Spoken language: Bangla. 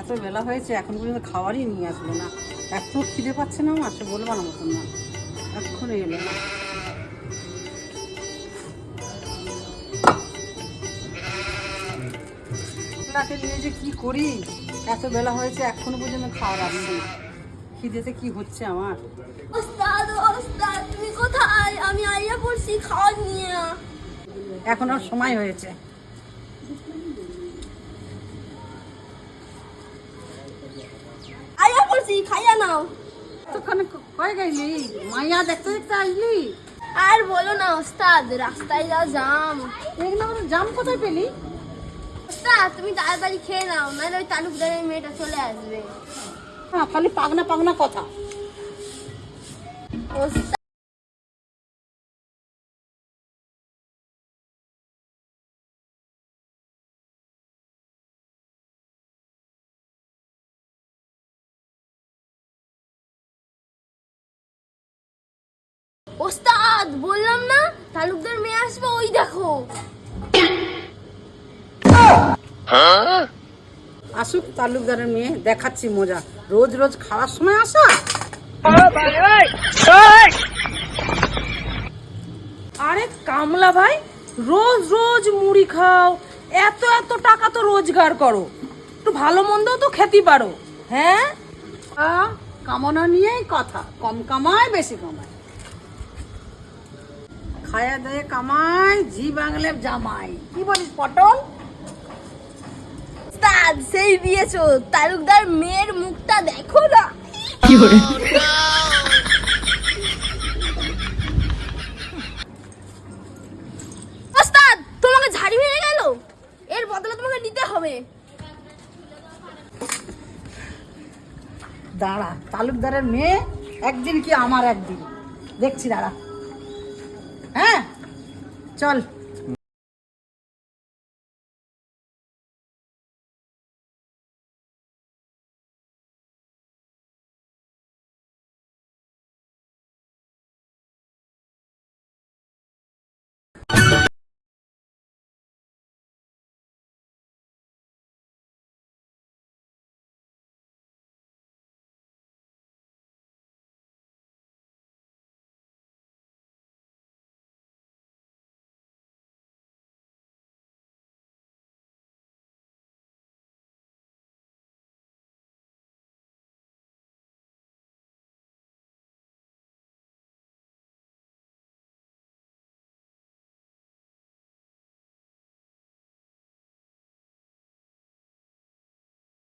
এত বেলা হয়েছে, এখন পর্যন্ত খাবারই নিয়ে আসলো না। এত খিদে পাচ্ছে না আমার, সে বলব না মতন না। এক্ষুনি এলো। রাতে যে কি করি? এত বেলা হয়েছে, এখনও পর্যন্ত খাওয়ার আসছে খিদেতে কি হচ্ছে আমার? কোথায়? আইয়া নিয়ে এখন আর সময় হয়েছে। আইয়া পড়ছি খাইয়া নাও। তোখানে কয়ে গেলি? মাইয়া দেখতে দেখতে আসলি? আর বলো না ওস্তাদ রাস্তায় যা জাম। আমার জাম কোথায় পেলি? ওস্তাদ তুমি তাড়াতাড়ি খেয়ে নাও নাহলে ওই তালুকদারের মেয়েটা চলে আসবে। হ্যাঁ খালি পাগনা পাগনা কথা। ওস্তাদ ওস্তাদ বললাম না তালুকদার মেয়ে আসবে ওই দেখো। আসুক তালুকদারের মেয়ে দেখাচ্ছি মজা। রোজ রোজ খাওয়ার সময় আসা? আরে কামলা ভাই রোজ রোজ মুড়ি খাও। এত এত টাকা তো রোজগার করো। একটু ভালো মন্দ তো খেতে পারো। হ্যাঁ? আহ, কামনা নিয়েই কথা। কম কামায় বেশি কামায়। খায়া দেয় কামাই জি বাংলে জামাই। কি বলিস পটল? ওস্তাদ সেই দিয়েছ। তালুকদার মেয়ের মুখটা দেখো না। ওস্তাদ তোমাকে ঝাড়ি মেরে গেল? এর বদলে তোমাকে নিতে হবে। দাঁড়া তালুকদারের মেয়ে একদিন কি আমার একদিন? দেখছি দাঁড়া। চল